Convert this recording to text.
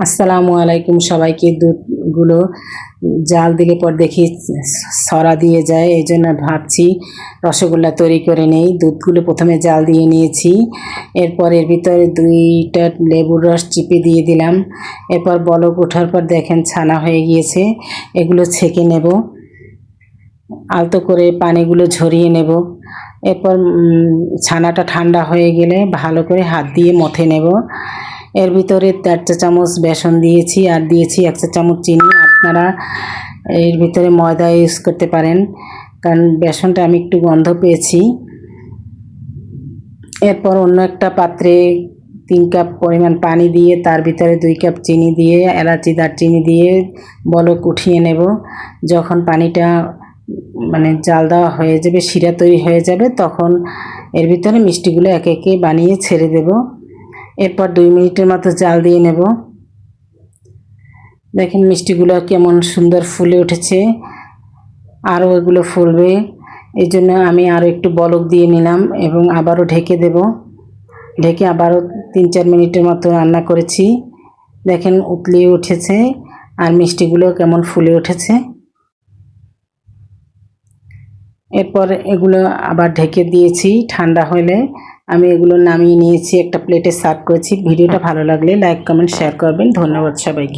আসসালামু আলাইকুম সবাইকে। দুধগুলো জাল দিলে পর দেখি সরা দিয়ে যায়, এই জন্য ভাবছি রসগোল্লা তৈরি করে নেই। দুধগুলো প্রথমে জাল দিয়ে নিয়েছি। এরপর এর ভিতরে দুইটা লেবুর রস চিপে দিয়ে দিলাম। এরপর বলক ওঠার পর দেখেন ছানা হয়ে গিয়েছে, এগুলো ছেঁকে নেব। আলতো করে পানিগুলো ঝরিয়ে নেব। এরপর ছানাটা ঠান্ডা হয়ে গেলে ভালো করে হাত দিয়ে মথে নেব। এর ভিতরে চার চা চামচ বেসন দিয়েছি আর দিয়েছি এক চা চামচ চিনি। আপনারা এর ভিতরে ময়দা ইউজ করতে পারেন, কারণ বেসনটা আমি একটু গন্ধ পেয়েছি। এরপর অন্য একটা পাত্রে তিন কাপ পরিমাণ পানি দিয়ে, তার ভিতরে দুই কাপ চিনি দিয়ে, এলাচি, দারচিনি দিয়ে বলক উঠিয়ে নেব। যখন পানিটা মানে জাল দেওয়া হয়ে যাবে, শিরা তৈরি হয়ে যাবে, তখন এর ভিতরে মিষ্টিগুলো একে একে বানিয়ে ছেড়ে দেব। এরপর দুই মিনিটের মতো জাল দিয়ে নেব। দেখেন মিষ্টিগুলো কেমন সুন্দর ফুলে উঠেছে। আরও এগুলো ফুলবে। এই জন্য আমি আরও একটু বলক দিয়ে নিলাম এবং আবারও ঢেকে দেব। ঢেকে আবারও তিন চার মিনিটের মতো রান্না করেছি। দেখেন উতলিয়ে উঠেছে আর মিষ্টিগুলো কেমন ফুলে উঠেছে। এরপর এগুলো আবার ঢেকে দিয়েছি ঠান্ডা হলে। আমি এগুলো নামিয়ে নিয়েছি, একটা প্লেটে সার্ভ করেছি। ভিডিওটা ভালো লাগলে লাইক কমেন্ট শেয়ার করবেন। ধন্যবাদ সবাইকে।